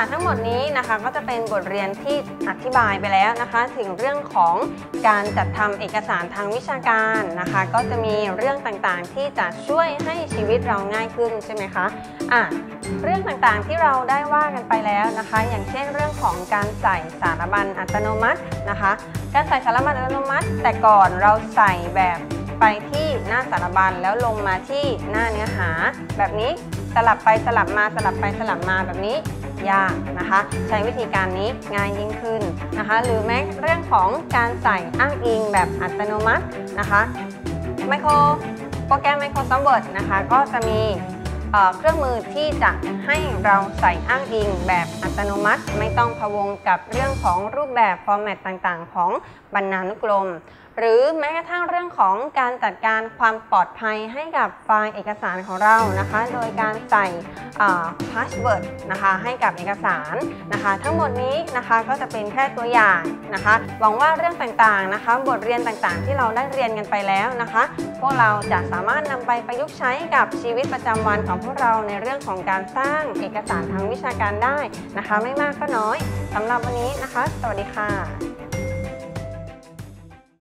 ค่ะทั้งหมดนี้นะคะก็จะเป็นบทเรียนที่อธิบายไปแล้วนะคะ ถึงเรื่องของการจัดทำเอกสารทางวิชาการนะคะ ก็จะมีเรื่องต่างๆที่จะช่วยให้ชีวิตเราง่ายขึ้นใช่ไหมคะอะเรื่องต่างๆที่เราได้ว่ากันไปแล้วนะคะ อย่างเช่นเรื่องของการใส่สารบัญอัตโนมัตินะคะ การใส่สารบัญอัตโนมัติ แต่ก่อนเราใส่แบบไปที่หน้าสารบัญแล้วลงมาที่หน้าเนื้อหา แบบนี้สลับไปสลับมาสลับไปสลับมาแบบนี้ ยากนะคะ ใช้วิธีการนี้ง่ายยิ่งขึ้นนะคะ หรือแม้เรื่องของการใส่อ้างอิงแบบอัตโนมัตินะคะไมโครโปรแกรม Microsoft Word นะคะ ก็จะมีเอ่อเครื่องมือที่จะให้เราใส่อ้างอิงแบบอัตโนมัติ ไม่ต้องพะวงกับเรื่องของรูปแบบฟอร์แมตต่างๆ ของบรรณานุกรม หรือแม้กระทั่งเรื่องของการจัดการความปลอดภัยให้กับไฟล์เอกสารของเรานะคะ โดยการใส่พาสเวิร์ดนะคะให้กับเอกสารนะคะ ทั้งหมดนี้นะคะก็จะเป็นแค่ตัวอย่างนะคะ หวังว่าเรื่องต่างๆนะคะ บทเรียนต่างๆ ที่เราได้เรียนกันไปแล้วนะคะ พวกเราจะสามารถนำไปประยุกต์ใช้กับชีวิตประจำวันของพวกเราในเรื่องของการสร้างเอกสารทางวิชาการได้นะคะ ไม่มากก็น้อยสำหรับวันนี้นะคะ สวัสดีค่ะ